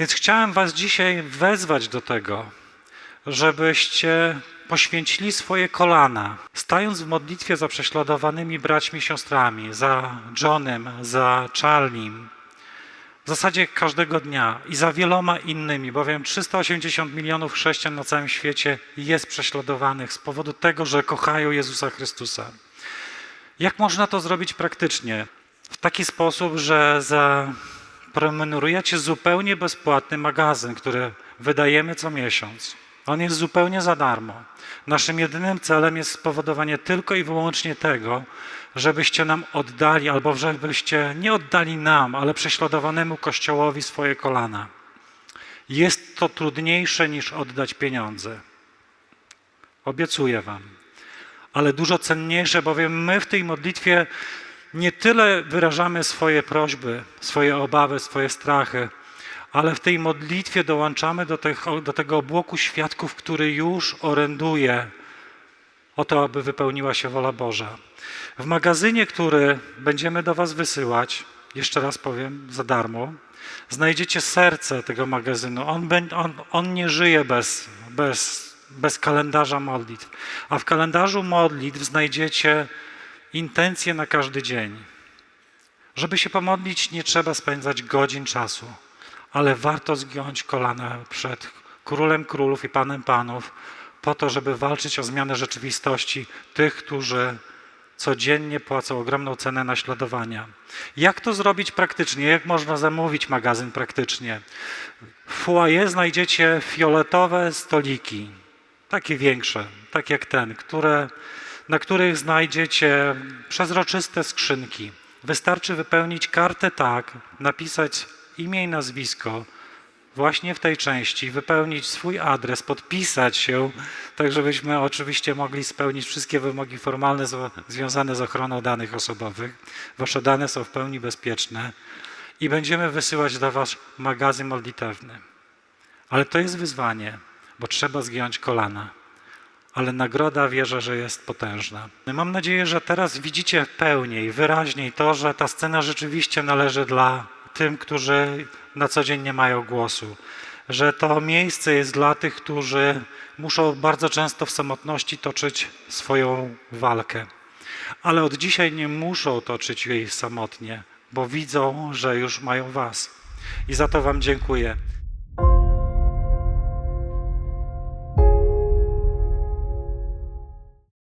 Więc chciałem Was dzisiaj wezwać do tego, żebyście poświęcili swoje kolana, stając w modlitwie za prześladowanymi braćmi i siostrami, za Johnem, za Charlim, w zasadzie każdego dnia i za wieloma innymi, bowiem 380 milionów chrześcijan na całym świecie jest prześladowanych z powodu tego, że kochają Jezusa Chrystusa. Jak można to zrobić praktycznie? W taki sposób, że zaprenumerujecie zupełnie bezpłatny magazyn, który wydajemy co miesiąc. On jest zupełnie za darmo. Naszym jedynym celem jest spowodowanie tylko i wyłącznie tego, żebyście nam oddali, albo żebyście nie oddali nam, ale prześladowanemu Kościołowi swoje kolana. Jest to trudniejsze niż oddać pieniądze. Obiecuję Wam. Ale dużo cenniejsze, bowiem my w tej modlitwie nie tyle wyrażamy swoje prośby, swoje obawy, swoje strachy, ale w tej modlitwie dołączamy do, tych, do tego obłoku świadków, który już oręduje o to, aby wypełniła się wola Boża. W magazynie, który będziemy do Was wysyłać, jeszcze raz powiem, za darmo, znajdziecie serce tego magazynu. On, on, on nie żyje bez, bez, bez kalendarza modlitw, a w kalendarzu modlitw znajdziecie intencje na każdy dzień. Żeby się pomodlić, nie trzeba spędzać godzin czasu, ale warto zgiąć kolana przed Królem Królów i Panem Panów, po to, żeby walczyć o zmianę rzeczywistości tych, którzy codziennie płacą ogromną cenę naśladowania. Jak to zrobić praktycznie? Jak można zamówić magazyn praktycznie? W foyer znajdziecie fioletowe stoliki, takie większe, tak jak ten, które, na których znajdziecie przezroczyste skrzynki. Wystarczy wypełnić kartę tak, napisać imię i nazwisko właśnie w tej części, wypełnić swój adres, podpisać się, tak żebyśmy oczywiście mogli spełnić wszystkie wymogi formalne związane z ochroną danych osobowych. Wasze dane są w pełni bezpieczne i będziemy wysyłać do Was magazyn modlitewny. Ale to jest wyzwanie, bo trzeba zgiąć kolana. Ale nagroda wierzę, że jest potężna. Mam nadzieję, że teraz widzicie pełniej, wyraźniej to, że ta scena rzeczywiście należy dla tym, którzy na co dzień nie mają głosu. Że to miejsce jest dla tych, którzy muszą bardzo często w samotności toczyć swoją walkę. Ale od dzisiaj nie muszą toczyć jej samotnie, bo widzą, że już mają Was. I za to Wam dziękuję.